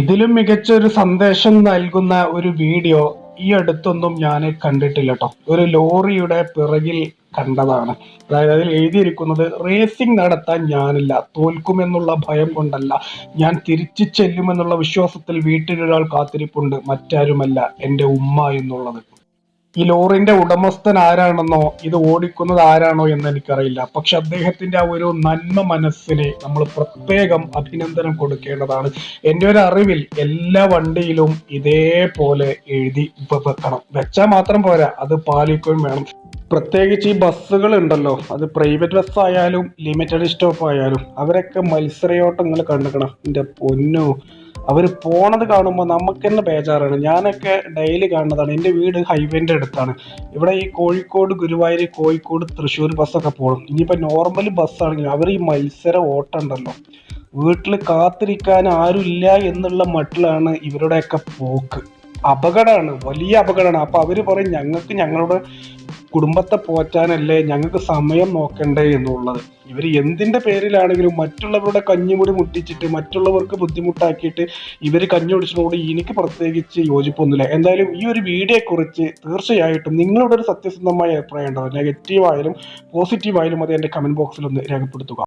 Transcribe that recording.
ഇതിലും മികച്ച ഒരു സന്ദേശം നൽകുന്ന ഒരു വീഡിയോ ഈ അടുത്തൊന്നും ഞാൻ കണ്ടിട്ടില്ല കേട്ടോ ഒരു ലോറിയുടെ പിറകിൽ കണ്ടതാണ്. അതായത് അതിൽ എഴുതിയിരിക്കുന്നത് റേസിംഗ് നടത്താൻ ഞാനില്ല തോൽക്കുമെന്നുള്ള ഭയം കൊണ്ടല്ല. ഞാൻ തിരിച്ചു ചെല്ലുമെന്നുള്ള വിശ്വാസത്തിൽ വീട്ടിലൊരാൾ കാത്തിരിപ്പുണ്ട് മറ്റാരുമല്ല എന്റെ ഉമ്മ എന്നുള്ളത്. ഈ ലോറിന്റെ ഉടമസ്ഥൻ ആരാണെന്നോ ഇത് ഓടിക്കുന്നത് ആരാണോ എന്ന് എനിക്കറിയില്ല. പക്ഷെ അദ്ദേഹത്തിന്റെ ആ ഒരു നന്മ മനസ്സിനെ നമ്മൾ പ്രത്യേകം അഭിനന്ദനം കൊടുക്കേണ്ടതാണ്. എന്റെ ഒരു അറിവിൽ എല്ലാ വണ്ടിയിലും ഇതേപോലെ എഴുതി വെക്കണം. വെച്ചാൽ മാത്രം പോരാ അത് പാലിക്കുകയും വേണം. പ്രത്യേകിച്ച് ഈ ബസ്സുകൾ ഉണ്ടല്ലോ അത് പ്രൈവറ്റ് ബസ് ആയാലും ലിമിറ്റഡ് സ്റ്റോപ്പ് ആയാലും അവരൊക്കെ മത്സരയോട്ടം നിങ്ങൾ എന്റെ പൊന്നു അവർ പോണത് കാണുമ്പോൾ നമുക്ക് തന്നെ ബേജാറാണ്. ഞാനൊക്കെ ഡെയിലി കാണുന്നതാണ്. എന്റെ വീട് ഹൈവേന്റെ അടുത്താണ്. ഇവിടെ ഈ കോഴിക്കോട് ഗുരുവായൂർ കോഴിക്കോട് തൃശ്ശൂർ ബസ്സൊക്കെ പോകണം ഇനിയിപ്പോൾ നോർമൽ ബസ്സാണെങ്കിലും അവർ ഈ മത്സര ഓട്ടമുണ്ടല്ലോ വീട്ടിൽ കാത്തിരിക്കാൻ ആരുമില്ല എന്നുള്ള മട്ടിലാണ് ഇവരുടെയൊക്കെ പോക്ക്. അപകടമാണ്. വലിയ അപകടമാണ്. അപ്പോൾ അവർ പറയും ഞങ്ങൾക്ക് ഞങ്ങളുടെ കുടുംബത്തെ പോറ്റാനല്ലേ ഞങ്ങൾക്ക് സമയം നോക്കണ്ടേ എന്നുള്ളത്. ഇവർ എന്തിന്റെ പേരിലാണെങ്കിലും മറ്റുള്ളവരുടെ കഞ്ഞിമുടി മുട്ടിച്ചിട്ട് മറ്റുള്ളവർക്ക് ബുദ്ധിമുട്ടാക്കിയിട്ട് ഇവർ കഞ്ഞി കുടിച്ചതോട് എനിക്ക് പ്രത്യേകിച്ച് യോജിപ്പൊന്നുമില്ല. എന്തായാലും ഈ ഒരു വീഡിയോയെക്കുറിച്ച് തീർച്ചയായിട്ടും നിങ്ങളുടെ ഒരു സത്യസന്ധമായ അഭിപ്രായം ഉണ്ടാവും. നെഗറ്റീവായാലും പോസിറ്റീവായാലും അത് എന്റെ കമന്റ് ബോക്സിൽ ഒന്ന് രേഖപ്പെടുത്തുക.